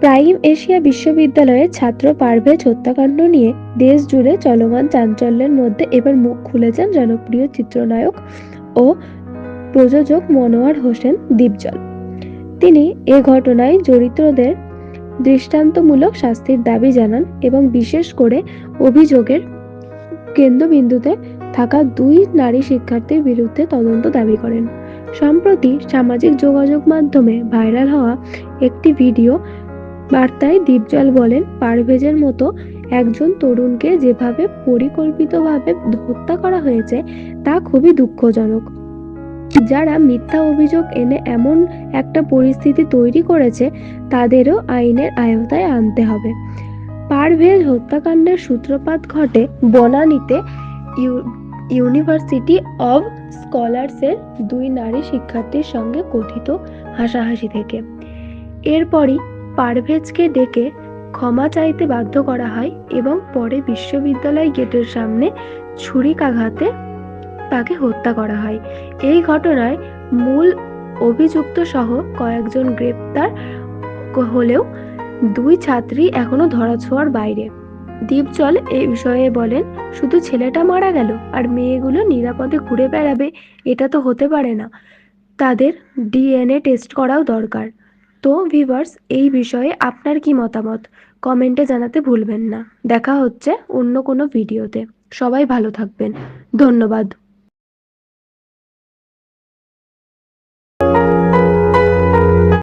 Prime Asia বিশ্ববিদ্যালয়ের ছাত্র পারভেজ হত্যাকাণ্ড নিয়ে দেশ জুড়ে চলমান চাঞ্চল্যের মধ্যে এবার মুখ খুলেছেন জনপ্রিয় চিত্রনায়ক ও প্রযোজক মনোয়ার হোসেন দীপজল। তিনি এ ঘটনায় জড়িতদের দৃষ্টান্তমূলক শাস্তির দাবি জানান এবং বিশেষ করে অভিযোগের কেন্দ্রবিন্দুতে থাকা দুই নারী শিক্ষার্থীর বিরুদ্ধে তদন্ত দাবি করেন। সম্প্রতি সামাজিক যোগাযোগ মাধ্যমে ভাইরাল হওয়া একটি ভিডিও বার্তায় দীপজল বলেন, পারভেজের মতো একজন তরুণকে যেভাবে পরিকল্পিতভাবে হত্যা করা হয়েছে, তা খুবই দুঃখজনক। যারা মিথ্যা অভিযোগ এনে এমন একটা পরিস্থিতি তৈরি করেছে, তাদেরও আইনের আয়তায় আনতে হবে। পারভেজ হত্যাকাণ্ডের সূত্রপাত ঘটে বনানীতে ইউ- ইউনিভার্সিটি অব স্কলার্সের দুই নারী শিক্ষার্থীর সঙ্গে কথিত হাসাহাসি থেকে। এরপরই পারভেজকে ডেকে ক্ষমা চাইতে বাধ্য করা হয় এবং পরে বিশ্ববিদ্যালয় গেটের সামনে ছুরিকাঘাতে তাকে হত্যা করা হয়। এই ঘটনায় মূল অভিযুক্ত সহ কয়েকজন গ্রেপ্তার হলেও দুই ছাত্রী এখনও ধরাছোঁয়ার বাইরে। দীপজল এই বিষয়ে বলেন, শুধু ছেলেটা মারা গেল আর মেয়েগুলো নিরাপদে ঘুরে বেড়াবে, এটা তো হতে পারে না। তাদের ডিএনএ টেস্ট করাও দরকার। তো ভিভার্স এই বিষয়ে আপনার কি মতামত? কমেন্টে জানাতে ভুলবেন না। দেখা হচ্ছে অন্য কোনো ভিডিওতে। সবাই ভালো থাকবেন। ধন্যবাদ।